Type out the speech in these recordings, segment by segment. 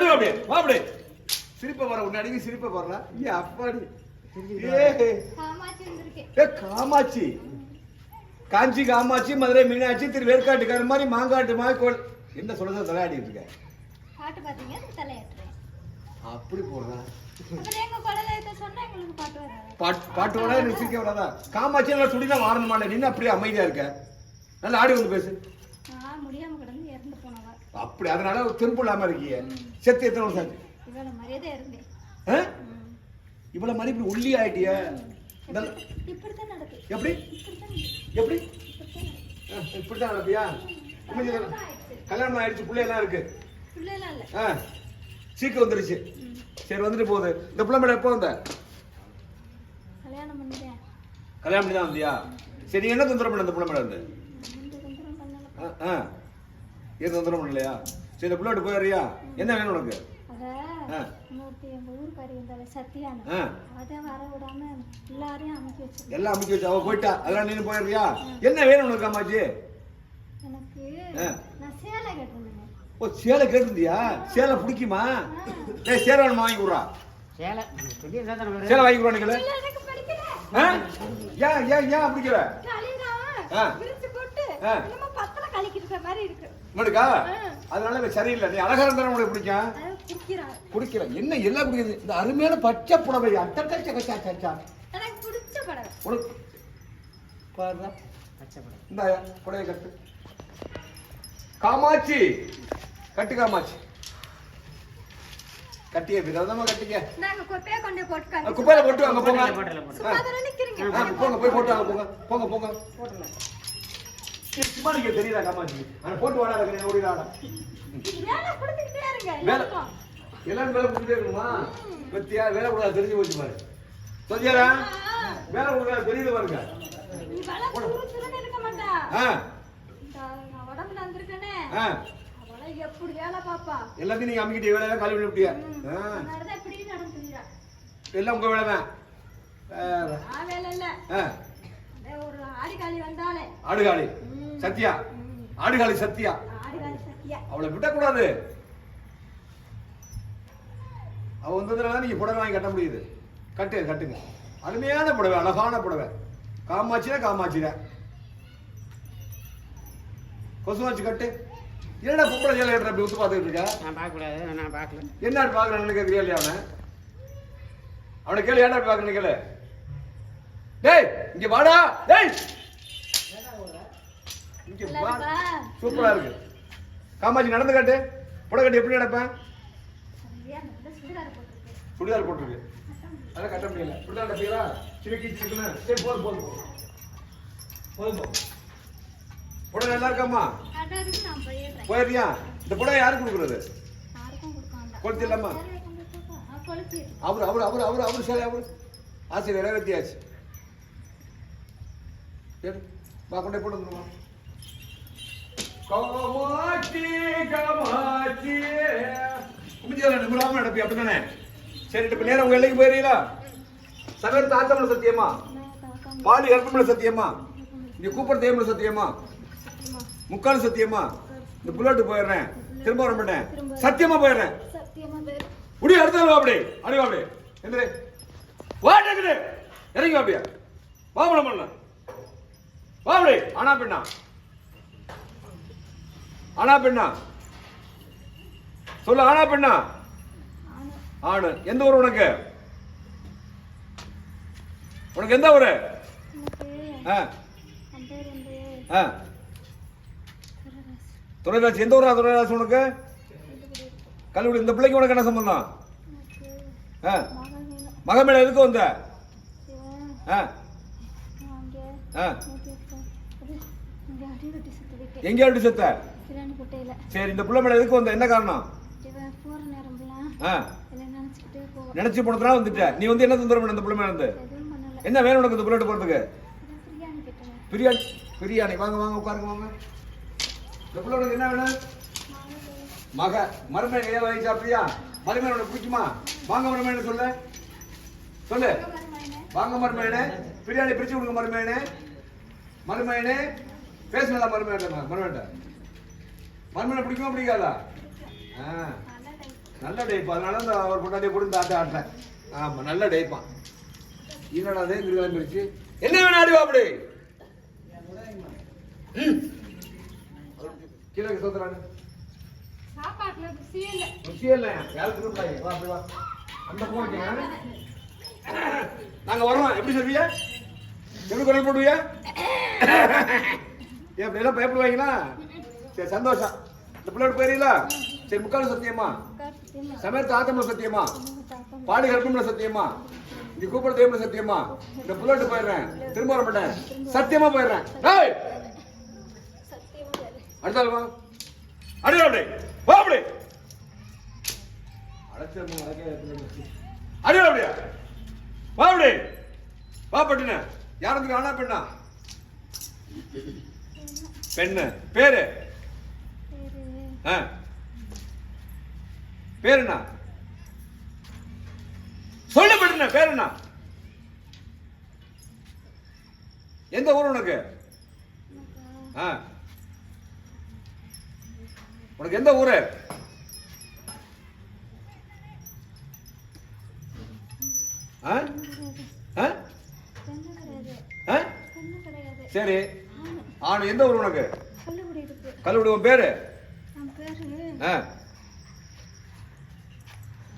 அடி வா அப்படியே வா அப்படியே சிரிப்ப வர உன்னை அடிக்க சிரிப்ப வரல ஏ அப்பாடி. ஏ. காமாட்சி காஞ்சி காமாட்சி மதுரை மீனாட்சி திரு வேற்காட்டுக்கார மாதிரி மாங்காட்டு மாதிரி கோல். என்ன சொல்றது விளையாடிட்டு இருக்க. பாட்டு பாத்தீங்க? தலையாட்டுறேன். அப்படி போடுறா. பாட்டு வராது. பாட்டு பாட்டு வர எனக்கு சிரிக்க வராதா? காமாட்சி நல்லா சுடிதான் வாரணுமா நின்று அப்படியே அமைதியா இருக்க. நல்லா ஆடி வந்து பேசு. நான் முடியாம அப்படி அதனால திரும்ப இல்லாம இருக்கீங்க செத்து எத்தனை வருஷம் ஆச்சு? இவ்வளவு ஆ? மாதிரி இப்படி ஒல்லி ஆயிட்டிய. எப்படி? எப்படி. ஆ, இப்படித்தான் நடப்பியா? கல்யாணம் ஆயிடுச்சு. பிள்ளையெல்லாம் இருக்கு. ஆ சீக்கிரம் வந்துருச்சு. சரி வந்துட்டு போகுது. இந்த பிள்ளை மேடம் எப்போ வந்த? கல்யாணம் பண்ணி தான் வந்தியா? சரி என்ன தொந்தரவு பண்ண இந்த பிள்ளை மேடம் வந்து? பண்ணல. ஆ. ஏன் தொந்தரவு பண்ணலையா சரி இந்த பிள்ளை போயிடுறியா? என்ன வேணும் உனக்கு? எல்லாம் அமைக்க வச்சு அவ போயிட்டா. அதெல்லாம் நீ போயிடுறியா? என்ன வேணும் உனக்கு. நான் கட்டிருந்தேன். ஓ சேலை கேட்டிருந்தியா? சேலை பிடிக்குமா? ஏய் சேலை வேணுமா வாங்கி விட்றா சேலை சேலை வாங்கி விட்றா நிக்கல இல்ல எனக்கு பிடிக்கல. ஆ? ஏன் ஏன் ஏன் பிடிக்கல? களிதான் ஆ. விரிச்சு போட்டு ஆ. உனக்கா. அதனால இவன் சரியில்லை. நீ அழகா இருந்தாலும் உனக்கு பிடிக்கும்? குடிக்கல. என்ன எல்லாம் குடிக்குது இந்த அருமையான பச்சை புடவை. அட்டக்கச்ச கச்சா கச்சா உனக்கு பாருடா. இந்த புடவை கட்டு. காமாட்சி. கட்டு காமாட்சி. கட்டிய விதமா கட்டிக்க. குப்பையில போட்டு வாங்க போங்க. போங்க போய் போட்டு வாங்க போங்க. போங்க போங்க. நீங்க தெரியல காமாட்சி ஆனா போட்டு வாடா நீ ஓடிடாடா வேலை வேலை. எல்லாரும் வேலை கொடுத்துட்டே இருக்கணுமா? பத்தியா? வேலை கொடுக்காது தெரிஞ்சு போச்சு பாரு. சொல்லியாரா வேலை கொடுக்காது தெரியுது பாருங்க. வேலை வேலை எல்லாத்தையும் நீங்க அமைக்கிட்டே வேலையெல்லாம் காலி இப்படி நடந்துக்கிறா எல்லாம் உங்க வேலை தான். சத்யா ஆடுகாளி சத்யா. அவளை விடக்கூடாது. அவ வந்ததுனால நீங்க புடவை வாங்கி கட்ட முடியுது. கட்டு கட்டுங்க. அருமையான புடவை அழகான புடவை. காமாட்சினா காமாட்சிதான். கொசுமாச்சி கட்டு. என்னடா பொம்பளை சேலை கட்டுற அப்படி ஒத்து பார்த்துட்டு இருக்க? நான் பார்க்கக்கூடாது நான் பார்க்கல. என்ன பாக்குறான்னு கேட்கறியா இல்லையா அவனை? அவனை கேளு ஏன்டா பாக்குறேன்னு கேளு. டேய் இங்க வாடா. டேய். சூப்பரா இருக்கு. காமாட்சி நடந்து காட்டு. புடவை கட்டி எப்படி நடப்பேன் சுடிதார் போட்டிருக்கு. அதெல்லாம் கட்ட முடியல. சுடிதார் கட்டிங்களா சிரிக்கி சிரிக்கணும் சரி போதும் போதும் போதும் போதும் புடவை நல்லா இருக்காம்மா? அதான் இருக்கு நான் போயிடுறேன். போயிடுறியா? இந்த புடவை யாருக்கு கொடுக்குறது? கொளுத்தி இல்லாமா. அவர் அவர் அவர் அவர் அவர் சரி அவர் ஆசிரியர் நிறைவேற்றியாச்சு வா கொண்டே போட்டு குமிஞ்சால நிமிடாம நடப்பி அப்படித்தானே? சரி இப்ப நேரம் உங்க எல்லைக்கு போயிருங்களா சகர் தாத்தமல சத்தியமா? நான் தாத்தா பாலி கற்பமல சத்தியமா? நீ கூப்பிட தேமல சத்தியமா? முக்கால் சத்தியமா? இந்த புல்லட்டு போயிடுறேன். திரும்ப வர மாட்டேன். சத்தியமா போயிடுறேன். சத்தியமா பேர் முடி அடுத்த வா அப்படி. அடி வா அப்படி. எந்திரி. வா டக்குனு இறங்கி வா அப்படியா வா பண்ண பண்ண ஆனா பெண்ணா. ஆனா பெண்ணா? சொல்லு ஆனா பெண்ணா? ஆனா ஆணு. எந்த ஊர் உனக்கு? உனக்கு எந்த ஊரு. துறைராஜ் எந்த ஊரா துறைராஜ் உனக்கு. கல்லூரி. இந்த பிள்ளைக்கு உனக்கு என்ன சம்பந்தம்? மகமேல. எதுக்கு வந்த? ஆ. ஆ நேத்து இருக்க- அது இங்கே அடிவெட்டி சுத்த விட்டேன் எங்கே அப்படி செத்த சரி இந்த பிள்ளை மேல எதுக்கு வந்த? என்ன காரணம்? நினைச்சு போனதுனால வந்துட்ட. நீ வந்து என்ன தொந்தரவு பண்ண இந்த பிள்ளை மேல இருந்து என்ன வேணும் உனக்கு இந்த புல்லட் போறதுக்கு? பிரியாணி பிரியாணி வாங்க வாங்க உட்காருங்க வாங்க. இந்த பிள்ளை உனக்கு என்ன வேணும்? மக மருமகன் கையால் வாங்கி சாப்பிட்டியா? மருமகன் உனக்கு பிடிக்குமா? வாங்க மருமகன் சொல்லு. சொல்லு. வாங்க மருமகனே. பிரியாணி பிரிச்சு கொடுங்க மருமகனே. மருமகனே. பேசுனதா மருமகன் மருமகன் மருமகனை பிடிக்குமா பிடிக்காதா? ஆ. நல்ல டைப் அதனால இந்த அவர் கொண்டாடி கூட இந்த ஆட்ட ஆட்டேன் ஆமா நல்ல டைப்பான் என்னடா அது? இங்க கிளம்பிருச்சு என்ன வேணும் ஆடுவா அப்படி. கீழே சோத்துறாங்க சாப்பாட்டுல ருசியே இல்ல. ருசியே இல்லை. யாரும் திரும்பாங்க வா அப்படி வா. அந்த போங்க நாங்க வரோம் எப்படி சொல்வியா எப்படி குரல் போடுவியா ஏன் அப்படி எல்லாம் பயப்படுவாங்களா சரி சந்தோஷம். இந்த பிள்ளை போயிருங்களா சரி முக்கால் சத்தியமா? சமயத்து ஆத்தம்ல சத்தியமா? பாடி கற்பம்ல சத்தியமா? நீ கூப்பிட தேவம்ல சத்தியமா? இந்த புள்ளட்டு போயிடுறேன். திரும்ப வர மாட்டேன். சத்தியமா போயிடுறேன். அடுத்தாள் சத்தியமா அடுத்த ஆள் வா. அடி அப்படி. வா அப்படி. அடி அப்படியா? வா அப்படி. வா பட்டுன. யாருக்கு ஆனா பெண்ணா? பெண்ணு பேரு? ஆ. பேர் என்ன சொல்லு பட்டுன பேர் என்ன எந்த ஊர் உனக்கு? ஆ. உனக்கு எந்த ஊரு? ஆ? ஆ? சரி. ஆணு எந்த ஊர் உனக்கு? கல்லுக்குடி இருக்கு. கல்லுடி உன் பேரு? பேரு ஆ.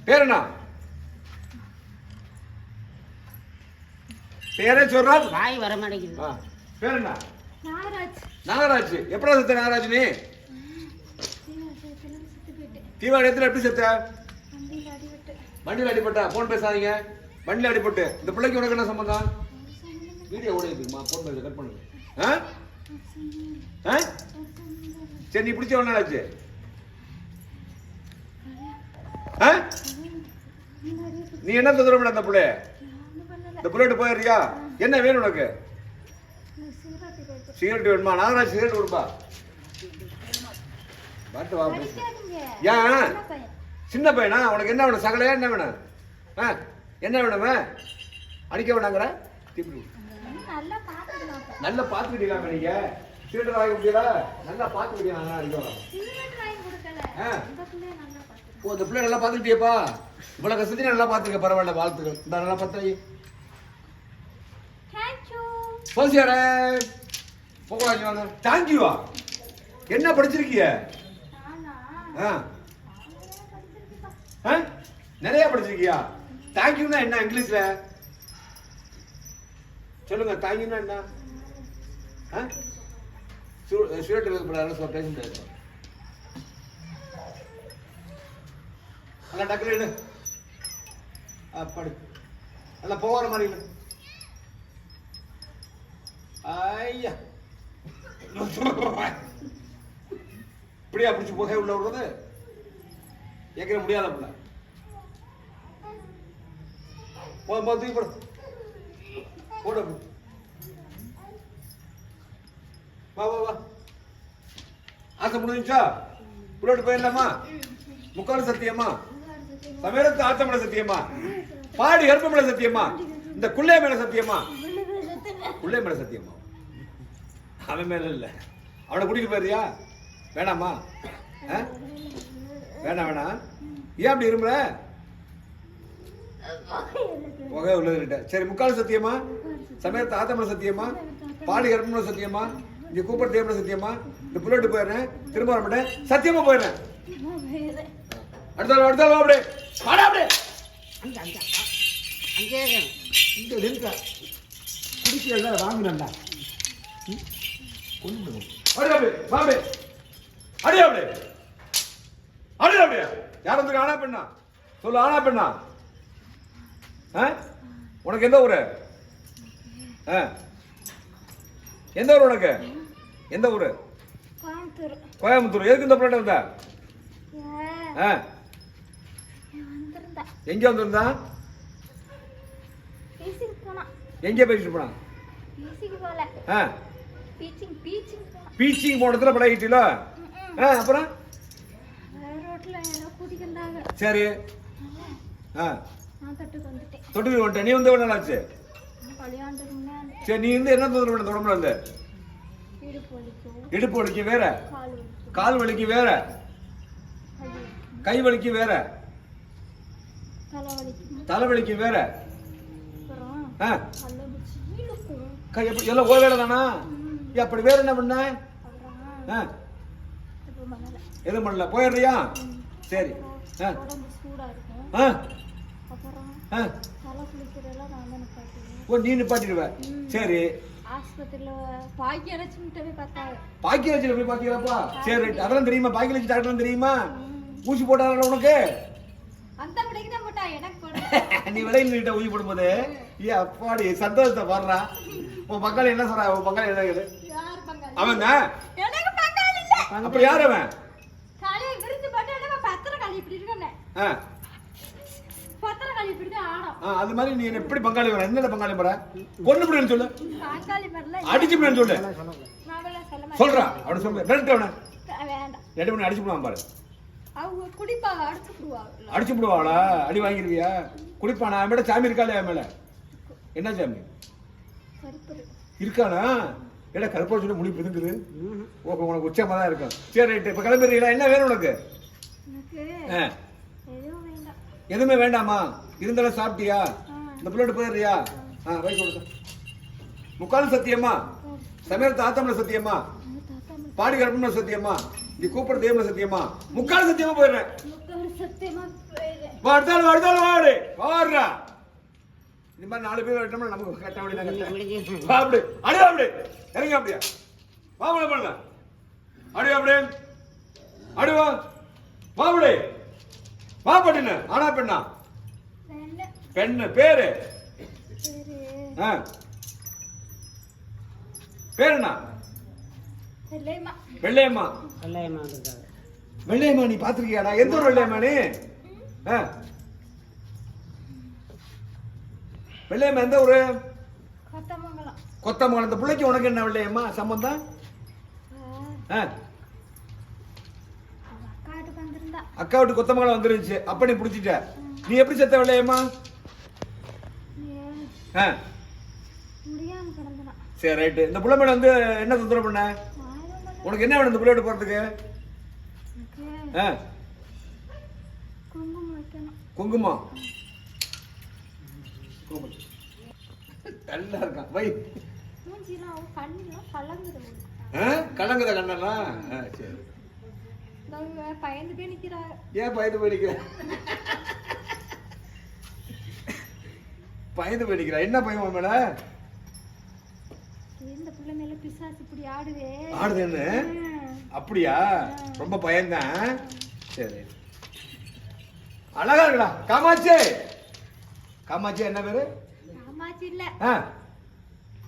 பேர் என்ன? பேரே சொல்றான் வாய் வர மாட்டேங்குது. பேர் என்ன? நாகராஜ். நாகராஜ். எப்படா செத்த நாகராஜ் நீ? போயிட்டேன் தீவாளயத்துல எப்படி செத்த? வண்டியில் அடிபட்டு. வண்டியில் அடிபட்டா போன் பேசாதீங்க. வண்டியில் அடிபட்டு. இந்த பிள்ளைக்கு உனக்கு என்ன சம்பந்தம்? வீடியோ ஓடிதுமா போன் பேச கட் பண்ணுங்க ஆ? ஆ? சரி நீ பிடிச்ச எவ்வளோ ஆச்சு ஆ? நீ என்ன தொந்தரவு பண்ண அந்த பிள்ளைய? இந்த புல்லட் போயிடுறியா? என்ன வேணும் உனக்கு? சிகரெட்டு சிகரெட் வேணுமா? நாகராஜ் சிகரெட் கொடுப்பா. பாட்டு வா ஏன் சின்ன பையனா? உனக்கு என்ன வேணும்? சகலையா என்ன வேணும்? ஆ? என்ன வேணும்? அடிக்க வேணாங்கிற? திருப்பி நல்லா பார்த்துக்கிட்டீங்களா நீங்க? சிலிண்டர் வாங்கி முடியல? நல்லா பார்த்துக்கிட்டீங்களா? அடிக்க சிகரெட் வாங்கி கொடுக்கல. ஆ. இந்த பிள்ளைய நல்லா பார்த்துக்கலாம் ஓ இந்த பிள்ளை நல்லா பார்த்துக்கிட்டியப்பா. இவ்வளோ கஷ்டத்தையும் நல்லா பார்த்துக்க பரவாயில்ல வாழ்த்துக்கள். இந்த நல்லா தேங்க்யூ சோசியாரே போகலாம் வாங்க. தேங்க்யூவா என்ன நானா? ஆ? நிறைய படிச்சிருக்கியா? தேங்க்யூனா என்ன இங்கிலீஷ்ல? சொல்லுங்க தேங்க்யூனா என்ன? ஆ? சு- சொல்ல பேச முடியாது நல்லா டக்குனு எடு ஆ, நல்லா போகிற மாதிரி இல்லை ஐயா. இப்படியா பிடிச்சி புகை உள்ள விடுறது? ஏற்கனவே முடியாத பிள்ளை. போ போ தூக்கி போடு. போடு அப்படி. வா வா வா. ஆசை முடிஞ்சுச்சா புள்ளோட்டு போயிடலாமா? முக்கால் சத்தியமா? சமையலுக்கு ஆத்தமலை சத்தியமா? பாடி கருப்பமலை சத்தியமா? இந்த குள்ளே மேல சத்தியமா? குள்ளே மேல சத்தியமா? அவன் மேல இல்ல. அவனை கூட்டிட்டு போயிருந்தியா வேணாமா? ஆ? வேணாம் வேணாம். ஏன் அப்படி இருமுற புகை உள்ளதுகிட்ட. சரி முக்கால் சத்தியமா? சமயத்து ஆத்தமலை சத்தியமா? பாடி கருப்பமல சத்தியமா? இங்க கூப்பிட தேவன சத்தியமா? இந்த புல்லட்டு போயிடுறேன். திரும்ப வர மாட்டேன். சத்தியமா போயிடுறேன். அடுத்த ஆள், அடுத்த ஆள் வா அப்படியே வாடா அப்படியே அங்க. இங்க நின்றா குடிக்கல வாங்கினா கொண்டு அடி அப்படியே வா அப்படியே அடி அப்படியே அடி அப்படியே யார் வந்து ஆனா பெண்ணா? சொல்லு ஆனா பெண்ணா? உனக்கு எந்த ஊரு? எந்த ஊர் உனக்கு? எந்த ஊரு? கோயம்புத்தூர். கோயம்புத்தூர். எதுக்கு இந்த பிள்ளை வந்த? ஏன்? ஆ? எங்க வந்திருந்தா? எங்க பேசிட்டு போனா ஆ. பீச்சிங் போனதுல பழகிட்டீல? ஆ அப்புறம்? சரி. ஆ. தட்டுக்கு வந்துட்டேன். நீ வந்து எவ்வளோ நாள் ஆச்சு? சரி நீ வந்து என்ன தொந்தரவு பண்ண உடம்புல இருந்து இடுப்பு வலிக்கு வேற. கால் வலிக்கு வேற. கை வலிக்கு வேற. தலைவலிக்கு வேற. எல்லாம் ஒரு வேலை தானா? அப்படி வேற என்ன பண்ண? எதுவும் பண்ணல. போயிடுறியா? சரி. ஓ நீ நிப்பாட்டிடுவ? சரி. ஆஸ்பத்திரியில பாக்கி அடைச்சுட்டவே பார்த்தாங்க பாக்கிய வச்சு போய் பாத்தீங்களாப்பா சரி ரைட் அதெல்லாம் தெரியுமா? பாக்கிய வச்சு டாக்டர் தெரியுமா? ஊசி போட்டாரா உனக்கு? அந்த பிள்ளைக்கு தான் போட்டா எனக்கு போட நீ விலையில் நீட்ட ஊசி போடும்போது. ஏ அப்பாடி சந்தோஷத்தை பாடுறா. உன் பங்காளி என்ன சொல்றா? உன் பங்காளி என்ன அவன் அப்புறம் யார் அவன்? காலையை விரிச்சு போட்டு எனக்கு பத்திர காலி இப்படி இருக்கேன் அது மாதிரி நீ எப்படி பங்காளி வர? என்ன பங்காளி வர கொண்டு போடுன்னு சொல்லு. அடிச்சு போடுன்னு சொல்லு. நாவெல்லாம் சொல்ல மாட்டேன். சொல்றா அப்படி சொல்லு மிரட்டு அவனை. வேண்டாம். ரெண்டு மணி அடிச்சு போடுவான் பாரு. அவங்க குடிப்பாங்க அடிச்சு போடுவாளா அடி வாங்கிருவியா குடிப்பானா? அவன் மேல சாமி இருக்காளே அவன் மேல? என்ன சாமி? இருக்கானா? ஏடா கருப்பா சொல்லி முடி பிதுங்குது. ஓ இப்ப உனக்கு உச்சமா தான் இருக்கும். சரி ரைட்டு. இப்ப கிளம்பிடுறீங்களா? என்ன வேணும் உனக்கு? எதுவுமே வேண்டாமா? இருந்தாலும் சாப்பிட்டியா. இந்த பிள்ளை போயிடுறியா? ஆ ரைட் கொடுக்க முக்கால் சத்தியமா? சமயத்து ஆத்தம்ல சத்தியமா? எங்க தாத்தா மட்டும் பாடி கருப்பம்ல சத்தியமா? நீ கூப்பிடுற தேவல சத்தியமா? முக்கால் சத்தியமா போயிடுறேன். வா, அடுத்தாள் வா, அடுத்தாள் வாடு வாடுறா இந்த மாதிரி நாலு பேர் வரட்டோம்னா நமக்கு கட்ட முடிஞ்சு வா அப்படி. அடி அப்படி. இறங்க அப்படியா. வா அப்படி பண்ணல அடி அப்படி. அடி வா. அப்படி. வா ஆனா பெண்ணா. பெண்ணு பேரு? சரி ஆ. பேர் என்ன இல்லையம்மா வெள்ளையம்மா வெள்ளையம்மா வெள்ளையம்மா நீ பாத்திருக்கியாடா எந்த ஊர் வெள்ளையம்மா நீ. வெள்ளையம்மா எந்த ஊரு? கொத்தமங்கலம். இந்த பிள்ளைக்கு உனக்கு என்ன வெள்ளையம்மா? சம்பந்தம்? அக்கா விட்டு கொத்தமங்கலம் வந்துருச்சு அப்ப நீ பிடிச்சிட்ட. நீ எப்படி செத்த வெள்ளையம்மா? ஆ. சரி ரைட்டு இந்த புள்ள மேல வந்து என்ன தொந்தரவு பண்ண. உனக்கு என்ன வேணும் இந்த புள்ளையோட எனக்கு ஆ. குங்குமம். நல்லா இருக்கான். வை. கலங்குது கண்ணெல்லாம்? சரி. அவங்க பயந்துட்டே நிக்கிறாங்க ஏன் பயந்து போயிடிக்கிற பயந்து போயிடிக்கிற என்ன பயம் உன் மேல? இந்த பிள்ளை மேல பிசாசு இப்படி ஆடுவே ஆடுதுன்னு. அப்படியா? ரொம்ப பயந்தேன். சரி. அழகா இருக்கடா. காமாட்சி! காமாட்சி என்ன பேரு? ஆமாச்சு இல்ல. ஆ.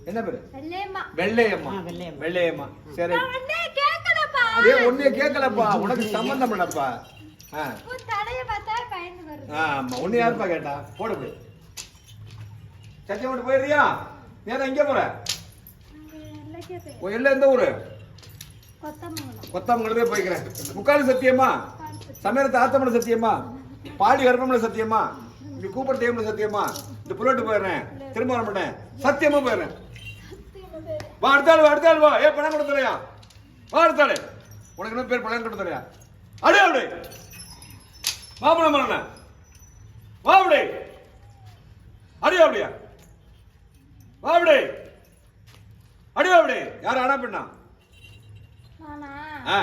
என்ன பேரு? வெள்ளையம்மா. வெள்ளையம்மா. வெள்ளையம்மா. சரி. ஏ ஒன்னே கேட்கலப்பா உனக்கு சம்பந்தம் இல்லப்பா. ஆ. உன் தலைய பார்த்தா பயந்து வருது. ஆமா. ஒண்ணு யாருப்பா கேட்டா? போடு போய் சத்தியம் மட்டும் போயிடுறியா? நேரம் எங்கே போற? அங்க எல்லாம் எந்த ஊரு? கொத்தமங்கலம் போய்க்கிறேன். முக்கால் சத்தியமா? சமயத்தை ஆத்தமல சத்தியமா? பாடி கர்ப்பமல சத்தியமா? இங்க கூப்பிட தேவமல சத்தியமா? இந்த புல்லட்டு போயிடுறேன். திரும்ப வர மாட்டேன். சத்தியமா போயிடுறேன். வா அடுத்தாள் வா அடுத்தாள் வா. ஏ பணம் கொடுத்துறையா வா அடுத்தாள் உனக்கு என்ன பேர் பணம் கொடுத்து தரையா அடே அப்படி மாப்பிளம் மரண வா அப்படி அடி அப்படியா? வா அப்படி அடி அப்படி யார் ஆனா பெண்ணா? நானா ஆ.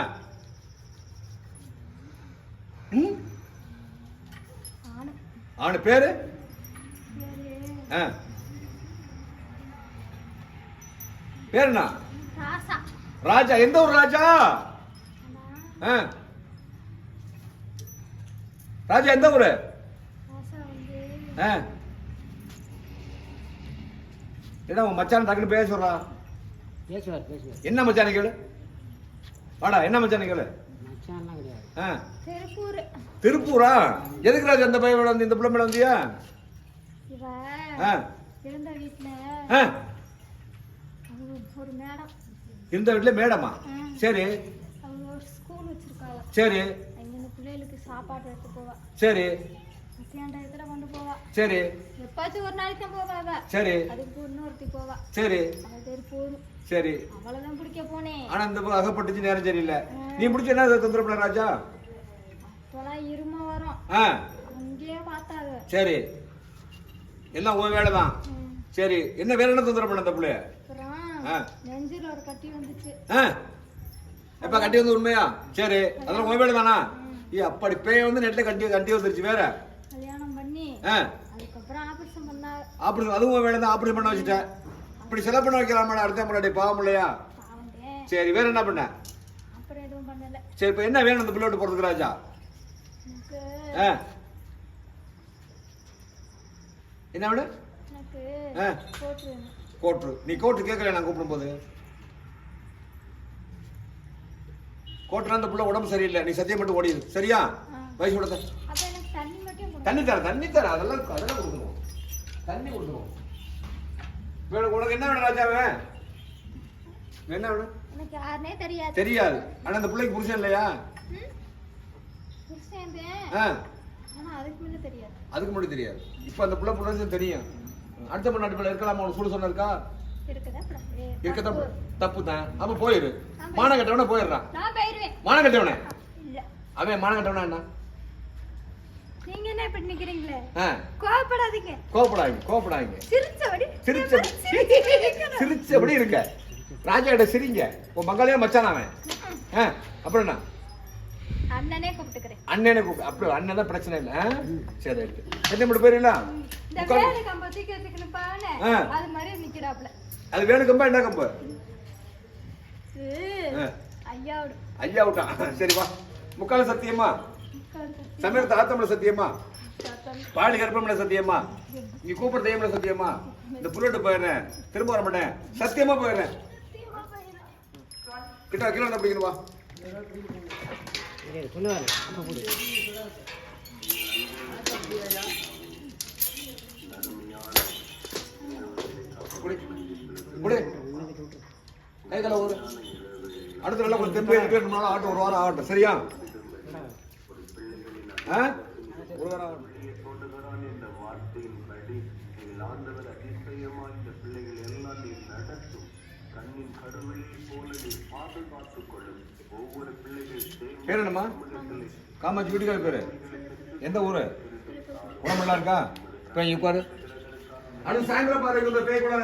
அவனு பேரு? ஆ. பேரு என்ன ராசா. ராஜா. எந்த ஊர் ராஜா? ஆ. ராஜா எந்த ஊரு? ஆ. என்ன உன் மச்சான் டக்குனு பேச சொல்றா? பேசுவார் பேசுவார். என்ன மச்சான் கேளு. வாடா என்ன மச்சான் கேளு. திருப்பூர். திருப்பூரா? எதுக்கு ராஜா அந்த பையன் வந்து இந்த பிள்ளை மேல வந்தியா? இருந்த வீட்டுல மேடம். இந்த வீட்டுல மேடமா? ம். சரி. சரி. அங்க இந்த பிள்ளைகளுக்கு சாப்பாடு எடுத்து போவா. சரி. சரி. எப்பாச்சும் ஒரு நாளைக்கு தான் சரி. அதுக்கு இன்னொருத்தி போவா. சரி. பேர் போதும் சரி. அவளைதான் பிடிக்க போனேன் ஆனா இந்த பக்கம் அகப்பட்டுச்சு நேரம் சரியில்லை. நீ பிடிச்ச என்ன தொந்தரவு பண்ண ராஜா? அப்பெல்லாம் இருமா வரும். அங்கேயே பார்த்தாங்க சரி. எல்லாம் உன் வேலை தான். சரி. என்ன வேற என்ன தொந்தரவு பண்ண அந்த பிள்ளைய. நெஞ்சில ஒரு கட்டி வந்துச்சு. எப்ப கட்டி வந்து உண்மையா? சரி. அதெல்லாம் உன் வேலை தானா ஏ அப்படி பேய் வந்து நெட்ல கட்டி கட்டி வந்துருச்சு வேற. கல்யாணம் பண்ணி. அப்படி அதுவும் வேலை தான் அப்படி பண்ண வச்சுட்டேன் இப்படி செலவு பண்ண வைக்கலாமா அடுத்த முன்னாடி பாவம் இல்லையா சரி வேற என்ன பண்ண? சரி இப்ப என்ன வேணும் அந்த பிள்ளை விட்டு போறதுக்கு ராஜா? ஆ. என்ன விட கோட்ரு நீ கோட்டு கேட்கல நான் கூப்பிடும்போது? கோட்டுனா அந்த புள்ள உடம்பு சரியில்லை. நீ சத்தியம் மட்டும் ஓடிடு. சரியா. வயசு கொடு. தண்ணி தர தண்ணி தர அதெல்லாம் அதெல்லாம் கொடுக்கணும். தண்ணி கொடுக்கணும். வேணும் உனக்கு என்ன வேணும் ராஜாவே? என்ன வேணும்? எனக்கு யாருனே தெரியாது. தெரியாது. ஆனா அந்த பிள்ளைக்கு புருஷன் இல்லையா? புருஷன் அதுக்கு முன்ன தெரியாது. அதுக்கு முன்னாடி தெரியாது. இப்போ அந்த பிள்ளை புருஷன் தெரியும். அடுத்த பொண்ணாட்டு பிள்ளை இருக்கலாமா? உனக்கு சொல்லு சொன்ன இருக்கா? இருக்கதான் தப்பு. தப்பு. தான் அப்ப போயிரு. மானம் கட்டவன போயிடுறான். மானம் கட்டவனே? அவன் மானம் கட்டவனா என்ன? நீங்க என்ன இப்படி நிக்கிறீங்களே? கோவப்படாதீங்க. கோபப்படாங்க கோபப்படாங்க சிரிச்சபடி சிரிச்ச சிரிச்சபடி இருக்க ராஜா கிட்ட சிரிங்க. உன் மங்களே மச்சான் அவன்? அப்புறம் என்ன? அண்ணனே கூப்பிட்டுக்கிறேன். அண்ணனை கூப்பிடு. அப்படி அண்ணன் தான் பிரச்சனை இல்லை? சரி ரைட்டு எத்தனை மணி இந்த. வேலை கம்ப. அது மாதிரி நிக்கிறாப்ல அது வேணு கம்பா என்ன கம்பு. ஐயாவோட. ஐயா விட்டான் சரி வா. முக்கால சத்தியமா? சமீர தாத்தம்ல சத்தியமா? பாடி கருப்பம்ல சத்தியமா? நீ கூப்பிட தெய்வம்ல சத்தியமா? இந்த புல்லட்டு போயிடுறேன். திரும்ப வர மாட்டேன். சத்தியமா போயிடுறேன். கிட்ட கிலோ என்ன வா. அடுத்த நல்லா கொஞ்சம் திருப்பி எடுத்து ஒரு வாரம் ஆகட்டும். சரியா ஆ ஒரு வாரம் ஆகட்டும் பேர் என்னம்மா? காமாட்சி வீட்டுக்கார பேரு. எந்த ஊரு? உடம்பு இருக்கா? இப்போ உட்காரு. அடுத்து சாயந்தரம் பாருங்க இந்த பேய் கூட